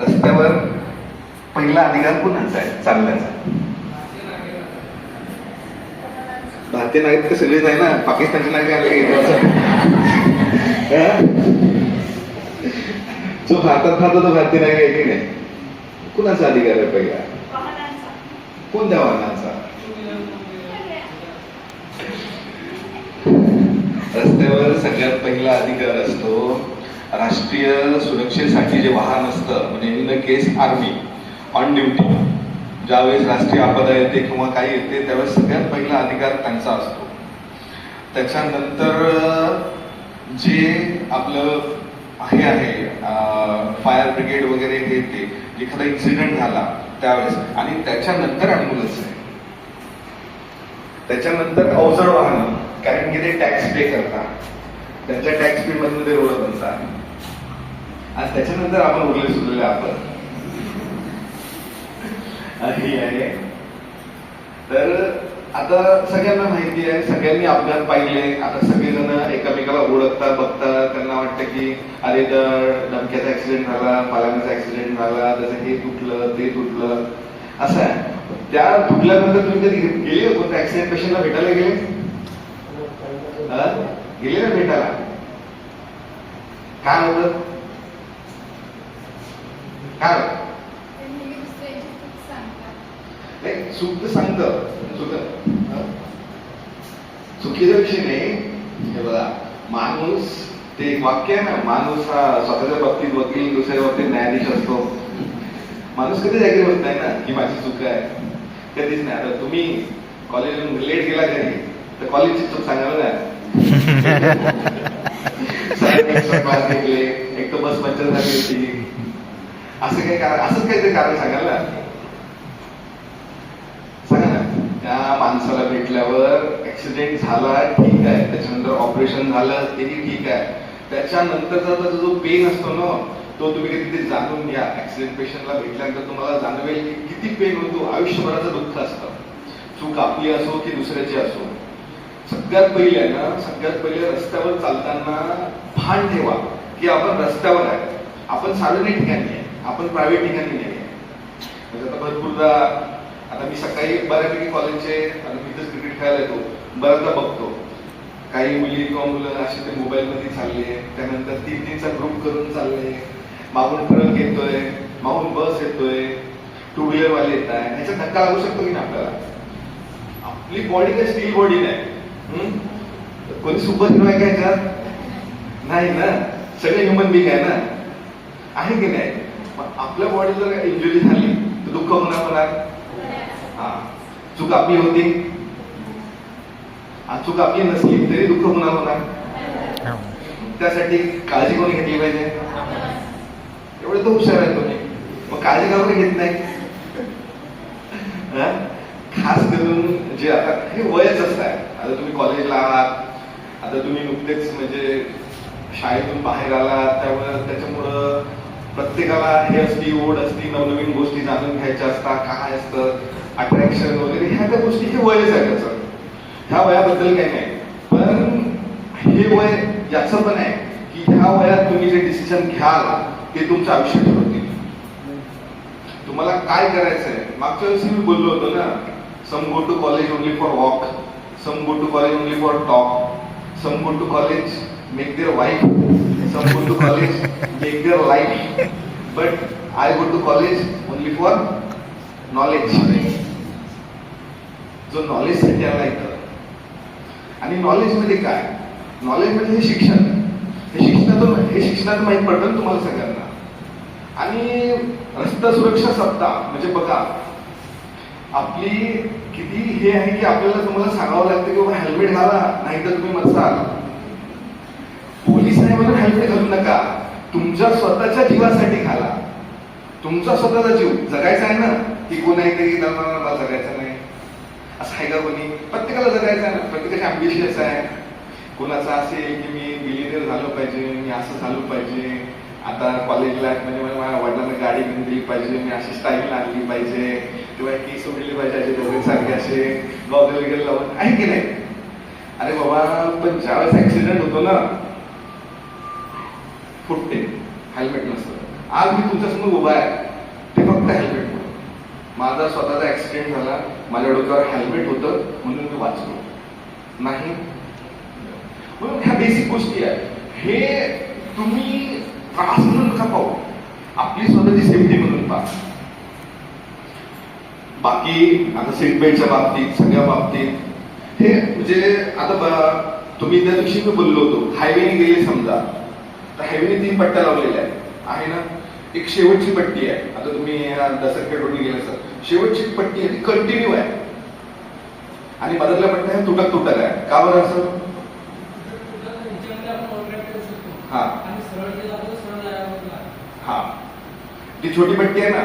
रस्त्यावर पहिला अधिकार कुणाचा आहे? चालण्याचा भारतीय नागरिक तर सगळेच आहे ना. पाकिस्तानचे नागरिक आले जो भारतात राहतो तो भारतीय नागरिक आहे की नाही? कुणाचा अधिकार आहे पहिला? कोणत्या वाहनाचा? रस्त्यावर सगळ्यात पहिला अधिकार असतो राष्ट्रीय सुरक्षेसाठी जे वाहन असतं म्हणजे in the case army on duty ज्यावेळेस राष्ट्रीय आपदा येते किंवा काही येते त्यावेळेस सगळ्यात पहिला अधिकार त्यांचा असतो. त्याच्यानंतर जे आपलं हे आहे फायर ब्रिगेड वगैरे हे ते एखादा इन्सिडेंट झाला त्यावेळेस आणि त्याच्यानंतर ॲम्ब्युलन्स आहे. त्याच्यानंतर अवजड वाहन कारण की ते टॅक्स पे करतात. त्यांच्या टॅक्स पे मधून ते रोड बनतात. आणि त्याच्यानंतर आपण उरले सुरलेले आपण ही आहे. तर आता सगळ्यांना माहिती आहे सगळ्यांनी अपघात पाहिले. आता सगळेजण एकामेकाला ओळखतात बघतात. त्यांना वाटतं की अरे द- डमक्याचा ऍक्सिडेंट झाला पालांचा ऍक्सिडेंट झाला त्याचं हे तुटलं ते तुटलं. असं आहे. त्या तुटल्यानंतर तुम्ही कधी गेले कोणत्या ऍक्सिडेंट पेशंटला भेटायला गेले? हा? गेले ना भेटायला? काय होतं? काय नाही चूक तर सांगतं चुक चुकीचा विषय नाही. हे बघा माणूस ते एक वाक्य आहे ना माणूस हा स्वतःच्या बाबतीत वकील दुसऱ्या बाबतीत न्यायाधीश असतो. माणूस कधीच ऍग्री होत नाही ना ही माझी चूक आहे. कधीच नाही. आता तुम्ही कॉलेजून लेट गेला घरी तर कॉलेजची चूक सांगाल ना एक तर बस पंचर झाली होती. असं काही कारण असंच काहीतरी कारण सांगाल ना सांगा ना. त्या माणसाला भेटल्यावर ऍक्सिडेंट झाला ठीक आहे. त्याच्यानंतर ऑपरेशन झालं तेही ठीक आहे. त्याच्यानंतरचा त्याचा जो पेन असतो ना तो तुम्ही कधी ते जाणून घ्या. ऍक्सिडेंट पेशंटला भेटल्यानंतर तुम्हाला जाणवेल की किती पेन होतो. आयुष्यभराचं दुःख असतं. चूक आपली असो की दुसऱ्याची असो. सगळ्यात पहिले आहे ना सगळ्यात पहिले रस्त्यावर चालताना भान ठेवा की आपण रस्त्यावर आहे. आपण सार्वजनिक ठिकाणी आपण प्रायव्हेट ठिकाणी नाही. म्हणजे आता भरपूरदा आता मी सकाळी बऱ्यापैकी कॉलेजचे आता मी तर क्रिकेट खेळायला येतो बऱ्याचदा बघतो. काही मुली किंवा मुलं असे ते मोबाईलमध्ये चालले त्यानंतर तीन तीनचा ग्रुप करून चालले. मागून ट्रक येतोय मागून बस येतोय टू व्हीलर वाले येत आहे. ह्याचा धक्का लागू शकतो की नाही आपल्याला? आपली बॉडी काय स्टील बॉडी नाही. कोणी सुपर हिरो आहे का ह्याच्यात नाही ना? सगळे ह्युमन बिंग आहे ना? आहे की नाही? मग आपल्या बॉडी जर इंजुरी झाली तर दुःख होणार होणार हा. चूक आपली होती. हा चूक आपली नसली तरी दुःख होणार होणार त्यासाठी काळजी कोणी घेतली पाहिजे? एवढे तर हुशार आहे तुम्ही. मग काळजी का घेत नाही? हा? खास करून जे आता हे वयच असत आहे. आता तुम्ही कॉलेजला आहात. आता तुम्ही नुकतेच म्हणजे शाळेतून बाहेर आलात. त्यामुळे त्याच्यामुळं प्रत्येकाला हे असती ओढ असती नवनवीन गोष्टी जाणून घ्यायच्या असतात काय असतं अट्रॅक्शन वगैरे ह्या त्या गोष्टी हे वयच आहे त्याचं ह्या वयाबद्दल काही नाही. पण हे वय याचं पण आहे की ह्या वयात तुम्ही जे डिसिजन घ्याल ते तुमचं आयुष्य ठरवतील. तुम्हाला काय करायचंय? मागच्या वेळेस मी बोललो होतो ना some go to college only for walk some go to college only for talk some go to college make their wife some go to college make their life but I go to college only for knowledge जो नॉलेजसाठी आला इथं. आणि नॉलेजमध्ये म्हणजे काय? Knowledge म्हणजे हे शिक्षण. हे शिक्षणातून हे शिक्षणात माहीत पडतं तुम्हाला सगळ्यांना. आणि रस्ता सुरक्षा सप्ताह म्हणजे बघा आपली किती हे आहे की आपल्याला तुम्हाला सांगावं लागतं की बाबा हेल्मेट घाला नाही तर तुम्ही मरसाल पोलीस नाही म्हणून हेल्मेट घालू नका. तुमच्या स्वतःच्या जीवासाठी घाला तुमचा स्वतःचा जीव. जगायचा आहे ना की कोण आहे तरी मला जगायचं नाही. असं आहे का कोणी? प्रत्येकाला जगायचं आहे ना. प्रत्येकाचे अम्बिशियस आहे. कोणाचं असेल की मी बिलिनियर झालो पाहिजे मी असं झालो पाहिजे. आता कॉलेज लाईफ म्हणजे मला माझ्या वडिलांना गाडी घेऊन दिली पाहिजे मी अशी स्टाईल आणली पाहिजे. किंवा केस उडली पाहिजे असे सारखे असे गॉगल वगैरे लावून. आहे की नाही? अरे बाबा पण ज्यावेळेस ऍक्सिडेंट होतो ना फुटते हेल्मेट नसतं. आज मी तुमच्यासमोर उभा आहे. ते फक्त हेल्मेट माझा स्वतःचा ऍक्सिडेंट झाला. माझ्या डोक्यावर हेल्मेट होतं. म्हणून मी वाचलो. नाही. म्हणून ह्या बेसिक गोष्टी आहेत. हे तुम्ही त्रास म्हणून नका पाहू. आपली स्वतःची सेफ्टी म्हणून पाहा. बाकी आता सीट बेल्टच्या बाबतीत सगळ्या बाबतीत. हे म्हणजे आता तुम्ही त्या दिवशी मी बोललो होतो. हायवेने गेले समजा. तर हायवेने तीन पट्ट्या लावलेल्या आहेत. आहे ना? एक शेवटची पट्टी आहे. आता तुम्ही दसरखेड रोडने गेले सर शेवटची पट्टी आहे ती कंटिन्यू आहे. आणि मधल्या पट्ट्या ह्या तुटक तुटक आहे का बरं असं? हा. हा. ती छोटी पट्टी आहे ना?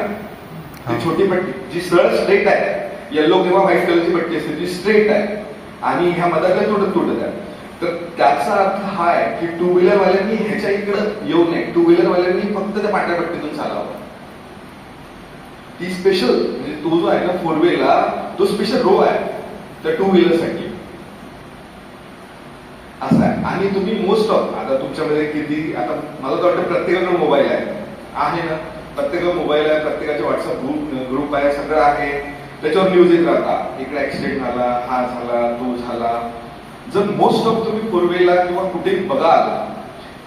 ती. छोटी पट्टी. जी सरळ स्ट्रेट आहे. येलो किंवा व्हाईट कलरची पट्टी असते जी स्ट्रेट आहे. आणि ह्या मधातल्या तुटत तुटत आहे तर त्याचा अर्थ हा आहे की टू व्हीलर वाल्यांनी ह्याच्या इकडं येऊ नये. टू व्हीलर वाल्यांनी फक्त त्या पांढऱ्या पट्टीतून चालावं. ती स्पेशल म्हणजे तो जो आहे ना फोर व्हीलर तो स्पेशल रो आहे त्या टू व्हीलरसाठी. असं आहे. आणि तुम्ही मोस्ट ऑफ आता तुमच्यामध्ये किती आता मला तर वाटतं प्रत्येकाकडे मोबाईल आहे. आहे ना. प्रत्येकाला मोबाईल आहे प्रत्येकाचे व्हॉट्सअप ग्रुप ग्रुप आहे सगळं आहे. त्याच्यावर न्यूज येत राहतात. इकडे ऍक्सिडेंट झाला हा झाला तो झाला. जर मोस्ट ऑफ तुम्ही पूर्वेला किंवा कुठे बघाल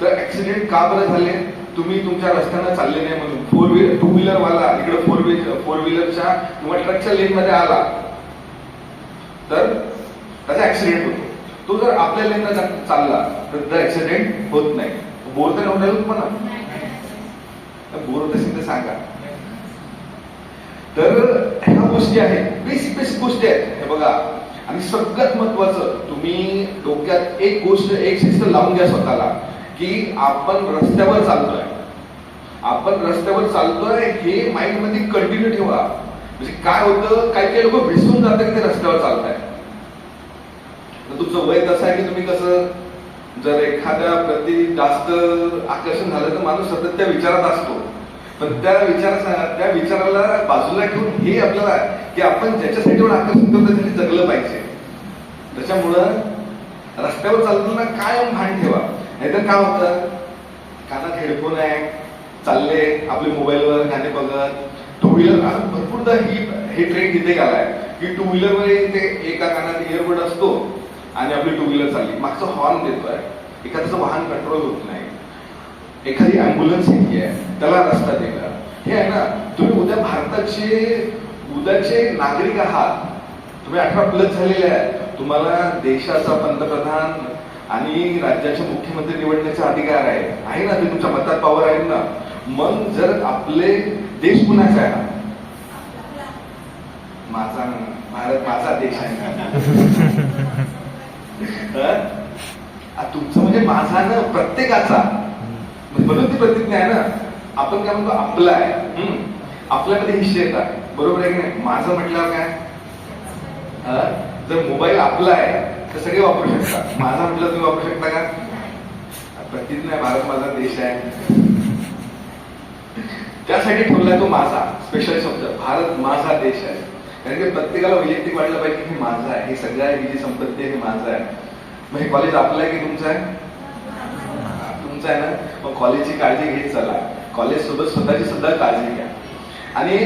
तर ऍक्सिडेंट का बरं झाले? तुम्ही तुमच्या रस्त्यानं चालले नाही म्हणून. फोर व्हीलर टू व्हीलर वाला इकडे फोर व्हीलर फोर व्हीलरच्या किंवा ट्रकच्या लेन मध्ये आला तर त्याचा ऍक्सिडेंट होतो. तो जर आपल्या लेन चालला तर त्याचा ऍक्सिडेंट होत नाही. बोर तर होणार म्हणा बोर तशी तर सांगा. तर ह्या गोष्टी आहेत. बेसिक बेसिक गोष्टी आहेत. हे बघा. आणि सगळ्यात महत्वाचं तुम्ही डोक्यात एक गोष्ट एक शिस्त लावून घ्या स्वतःला की आपण रस्त्यावर चालतोय. आपण रस्त्यावर चालतोय हे माइंडमध्ये कंटिन्यू ठेवा. म्हणजे काय होतं काही काही लोक भिसून जातात की ते रस्त्यावर चालताय. तर तुमचं वय कसं आहे की तुम्ही कसं जर एखाद्या प्रति जास्त आकर्षण झालं तर माणूस सतत त्या विचारात असतो. पण त्या विचारा त्या विचाराला बाजूला घेऊन हे आपल्याला की आपण ज्याच्यासाठी एवढं आकर्षण करतो त्याने जगलं पाहिजे. त्याच्यामुळं रस्त्यावर चालताना कायम भान ठेवा. नाहीतर काय होतं? कानात हेडफोन आहे चालले आपले मोबाईलवर गाणे बघत टू व्हीलर भरपूरदा ही हे ट्रेंड इथे गेलाय की टू व्हीलरवर ते एका कानात इयरबड असतो आणि आपली टू व्हीलर चालली. मागचं हॉर्न देतोय. एखाद्याचं वाहन कंट्रोल होत नाही. एखादी अँब्युलन्स येते आहे त्याला रस्ता दिला हे आहे ना तुम्ही उद्या भारताचे उद्याचे नागरिक आहात. तुम्ही अठरा प्लस झालेले आहे तुम्हाला देशाचा पंतप्रधान आणि राज्याचे मुख्यमंत्री निवडण्याचा अधिकार आहे आहे ना ते तुमच्या मतात पॉवर आहे ना? मग जर आपले देश कुणाचा आहे? माझा भारत माझा देश आहे. तुमचं म्हणजे माझा ना प्रत्येकाचा. म्हणून ती प्रतिज्ञा आहे ना. आपण काय म्हणतो आपला आहे. हम्म. आपल्यामध्ये हिस्से येतात. बरोबर आहे की नाही? माझं म्हटल्यावर काय? जर मोबाईल आपला आहे तर सगळे वापरू शकतात. माझा म्हटलं तुम्ही वापरू शकता का? प्रतिज्ञा आहे, भारत माझा देश आहे. त्यासाठी ठेवलाय तो माझा स्पेशल शब्द. भारत माझा देश आहे. कारण की प्रत्येकाला वैयक्तिक वाटलं पाहिजे की हे माझं आहे. हे सगळं आहे ही जी संपत्ती आहे हे माझं आहे. मग हे कॉलेज आपलं आहे की तुमचं आहे? तुमचं आहे ना मग कॉलेजची काळजी घेत चला. कॉलेज सोबत स्वतःची सुद्धा काळजी घ्या. आणि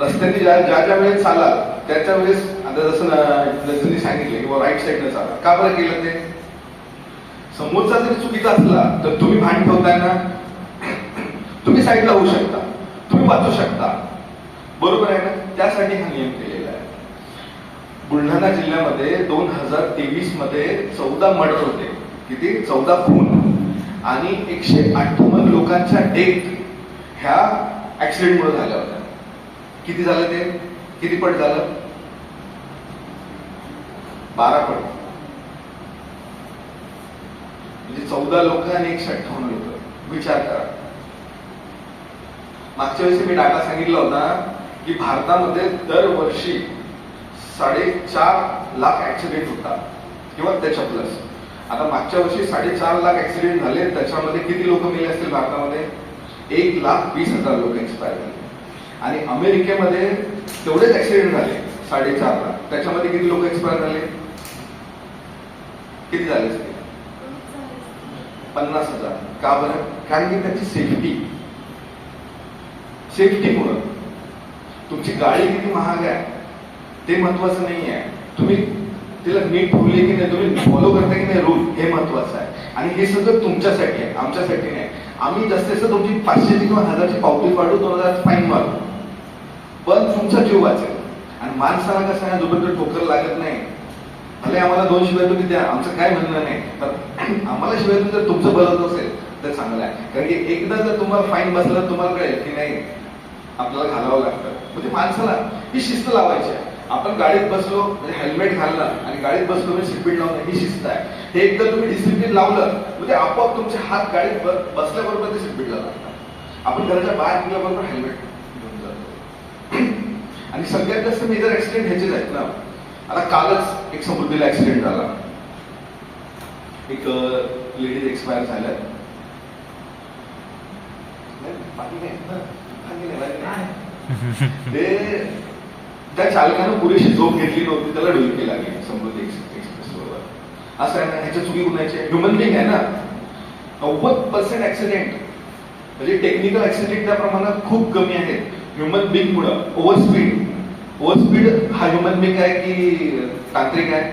रस्त्याने ज्या ज्या ज्या वेळेस चालाल त्याच्या वेळेस आता जसं रजनी सांगितले की राईट साईडनं चाला. का बरं केलं ते? समोरचा जरी चुकीचा असला तर तुम्ही भान ठेवताय ना? तुम्ही साईडला होऊ शकता. तुम्ही वाचू शकता. बरोबर आहे ना? त्यासाठी हा नियम केलेला आहे. बुलढाणा जिल्ह्यामध्ये दोन हजार तेवीसमध्ये चौदा मर्डर होते. किती? चौदा खून. आणि एकशे अठ्ठावन्न लोकांच्या डेथ ह्या ऍक्सिडेंटमुळे झाल्या होत्या. किती झालं ते? किती पट झालं? बारा पट. म्हणजे चौदा लोक आणि एकशे अठ्ठावन्न लोक. विचार करा. मागच्या वेळेस मी डाटा सांगितला होता की भारतामध्ये दरवर्षी साडेचार लाख ऍक्सिडेंट होतात. किंवा त्याच्या प्लस आता मागच्या वर्षी साडेचार लाख ऍक्सिडेंट झाले त्याच्यामध्ये किती लोक मेले असतील भारतामध्ये? एक लाख वीस हजार लोक एक्सपायर झाले. आणि अमेरिकेमध्ये तेवढेच ऍक्सिडेंट झाले साडेचार लाख. त्याच्यामध्ये किती लोक एक्सपायर झाले? किती झाले पन्नास हजार. का बरं? कारण की त्याची सेफ्टी सेफ्टी म्हणून तुमची गाडी किती महाग आहे ते महत्वाचं नाही आहे तुम्ही तिला नीट ठेवली की नाही तुम्ही फॉलो करता की नाही रूल हे महत्वाचं आहे. आणि हे सगळं तुमच्यासाठी आहे आमच्यासाठी नाही. आम्ही जास्तीत जास्त तुमची पाचशेची किंवा हजारची पावती काढू दोन हजार फाईन मारू. पण तुमचा जीव वाचेल. आणि माणसाला कसं आहे जोपर्यंत ठोकर लागत नाही भले आम्हाला दोन शिवाय तुम्ही द्या आमचं काय म्हणणं नाही. पण आम्हाला शिवाय जर तुमचं भलं असेल तर चांगलं आहे. कारण की एकदा जर तुम्हाला फाईन बसला तर तुम्हाला कळेल की नाही आपल्याला घालावं लागतं. म्हणजे माणसाला ही शिस्त लावायची आहे. आपण गाडीत बसलो म्हणजे हेल्मेट घालणं आणि गाडीत बसलो म्हणजे सीटबेल्ट लावणं ही शिस्त आहे हे एकदा तुम्ही डिसिप्लिन लावलं म्हणजे आपोआप तुमचे हात गाडीत बसल्याबरोबर ते सीटबेल्ट लागतात आपण घराच्या बाहेर निघल्याबरोबर हेल्मेट घेऊन जातो. आणि सगळ्यात जास्त मेजर ऍक्सिडेंट ह्याचेच आहेत ना. आता कालच एक समृद्धीला ऍक्सिडेंट झाला. एक लेडीज एक्सपायर झाल्या. ते त्या चालकानं पुरेशी झोप घेतली नव्हती त्याला डुलकी लागली समृद्धी एक्सप्रेस बरोबर असं आहे ना ह्याच्या चुकी कुणाची ह्युमन बिंग आहे ना नव्वद पर्सेंट ऍक्सिडेंट म्हणजे टेक्निकल ऍक्सिडेंट त्या प्रमाणात खूप कमी आहेत. ह्युमन बिंग मुळे ओव्हर स्पीड ओव्हर स्पीड हा ह्युमन बिंग आहे की तांत्रिक आहे?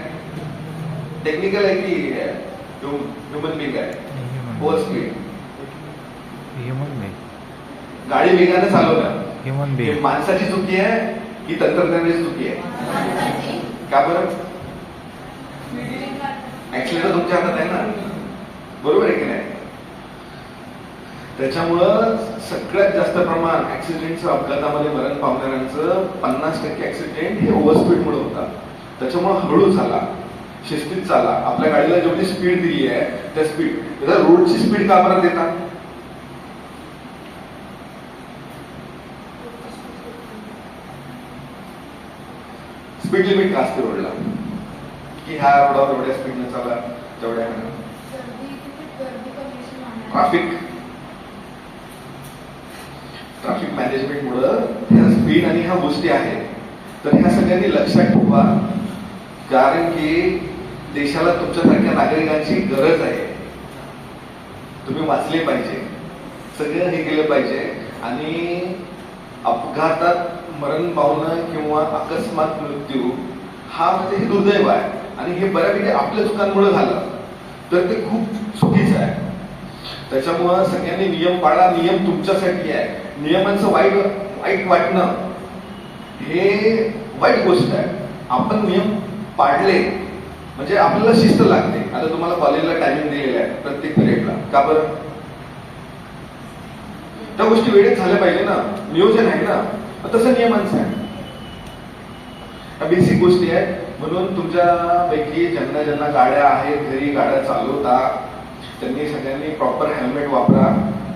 टेक्निकल आहे की ह्युमन बिंग आहे? ओव्हर स्पीड ह्युमन बींग गाडी वेगाने चालवणं. ह्युमन बींग माणसाची चुकी आहे ही तंत्रज्ञानाची चुकी आहे. का बरं? ऍक्च्युली तुमच्या हातात आहे ना. बरोबर आहे की नाही? त्याच्यामुळं सगळ्यात जास्त प्रमाण ऍक्सिडेंटचं अपघातामध्ये मरण पावणाऱ्यांचं पन्नास टक्के ऍक्सिडेंट हे ओव्हरस्पीडमुळे स्पीड मुळे होतात. त्याच्यामुळे हळू चाला शिस्तीत चाला. आपल्या गाडीला जेवढी स्पीड दिली आहे त्या स्पीड रोडची स्पीड का बरं देतात? स्पीड लिमिट का असते रोडला की ह्या रोडावर एवढ्या स्पीडने चाला तेवढ्या ट्रॅफिक ट्रॅफिक मॅनेजमेंट मुळे ह्या स्पीड आणि ह्या गोष्टी आहेत. तर ह्या सगळ्यांनी लक्षात ठेवा. कारण की देशाला तुमच्यासारख्या नागरिकांची गरज आहे. तुम्ही वाचले पाहिजे. सगळं हे केलं पाहिजे. आणि अपघातात मरण पावणं किंवा अकस्मात मृत्यू हा म्हणजे हे दुर्दैव आहे. आणि हे बऱ्यापैकी आपल्या चुकांमुळे झालं. तर ते खूप चुकीचं आहे. त्याच्यामुळं सगळ्यांनी नियम पाळा. नियम तुमच्यासाठी आहे. नियमांचं वाईट वाईट वाटणं हे वाईट गोष्ट आहे. आपण नियम पाळले म्हणजे आपल्याला शिस्त लागते. आता तुम्हाला कॉलेजला टायमिंग दिलेला आहे प्रत्येक पिरियडला का बरं? त्या गोष्टी वेळेत झाल्या पाहिजे ना. नियोजन आहे ना. तसं नियमांचं आहे बेसिक गोष्टी आहेत. म्हणून तुमच्यापैकी ज्यांना ज्यांना गाड्या आहेत घरी गाड्या चालवता त्यांनी सगळ्यांनी प्रॉपर हेल्मेट वापरा.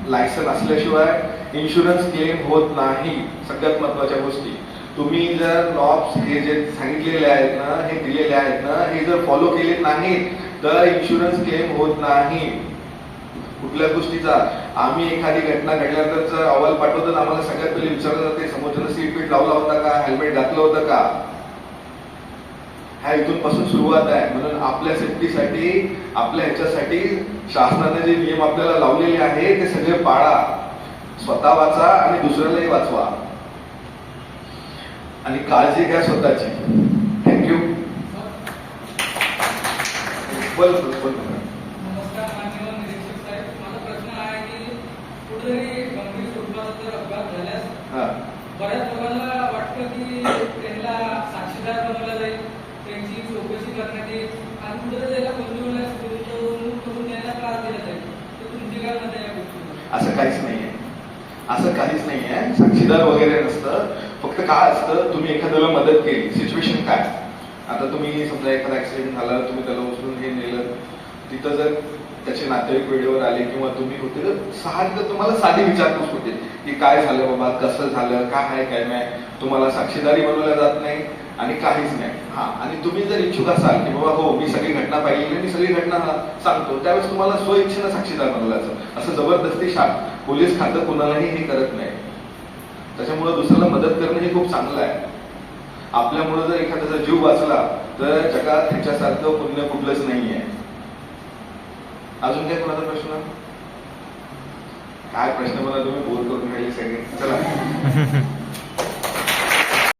लायसन असल्याशिवाय इन्शुरन्स क्लेम होत नाही. सगळ्यात महत्त्वाच्या गोष्टी. तुम्ही जर लॉब्स हे जे सांगितलेले आहेत ना हे दिलेले आहेत ना हे जर फॉलो केले नाही तर इन्शुरन्स क्लेम होत नाही. कुठल्या गोष्टीचा? आम्ही एखादी घटना घडल्यानंतर अहवाल पाठवतो तर आम्हाला सगळ्यात पहिले विचारलं जाते समोरच्यानं सीट बेल्ट लावला होता का? हेल्मेट घातलं होतं का? ह्या इथून पासून सुरुवात आहे. म्हणून आपल्या सेफ्टीसाठी आपल्या ह्याच्यासाठी शासनाने जे नियम आपल्याला लावलेले आहे ते सगळे पाळा. स्वतः वाचा आणि दुसऱ्यालाही वाचवा. आणि काळजी घ्या स्वतःची. थँक्यू बोल बोल बोल नमस्कार मान्यवर निरीक्षक साहेब माझा प्रश्न आहे की कुठेतरी गंभीर स्वरूपाचा जर अपघात झाल्यास हा बऱ्याच लोकांना वाटतं की त्यांना साक्षीदार बनवला जाईल त्यांची चौकशी करण्यात येईल. आणि कुठेतरी त्याला गुंतवण्यास करून त्यांना त्रास दिला जाईल. तर तुमची काय मत आहे या असं काहीच नाहीये असं काहीच नाहीये साक्षीदार वगैरे नसतं. फक्त काय असतं तुम्ही एखाद्याला मदत केली. सिच्युएशन काय? आता तुम्ही समजा एखादा ऍक्सिडेंट झाला तुम्ही त्याला उचलून हे नेलं. तिथं जर त्याचे नातेवाईक वेळेवर आले किंवा तुम्ही होते तर साहजिक तुम्हाला साधी विचारपूस होते की काय झालं बाबा कसं झालं काय आहे काय नाही. तुम्हाला साक्षीदारी बनवल्या जात नाही आणि काहीच नाही. हा आणि तुम्ही जर इच्छुक असाल की बाबा हो मी सगळी घटना पाहिली मी सगळी घटना सांगतो त्यावेळेस तुम्हाला स्वइच्छेनं साक्षीदार बनवल्याचं असं जबरदस्ती शा पोलीस खातं कोणालाही हे करत नाही. त्याच्यामुळे दुसऱ्याला मदत करणं हे खूप चांगलं आहे. आपल्यामुळे जर एखाद्याचा जीव वाचला तर जगात ह्याच्यासारखं पुण्य कुठलंच नाही आहे अजून काय कोणाचा प्रश्न? काय प्रश्न मला तुम्ही बोर करून राहिले सगळे? चला.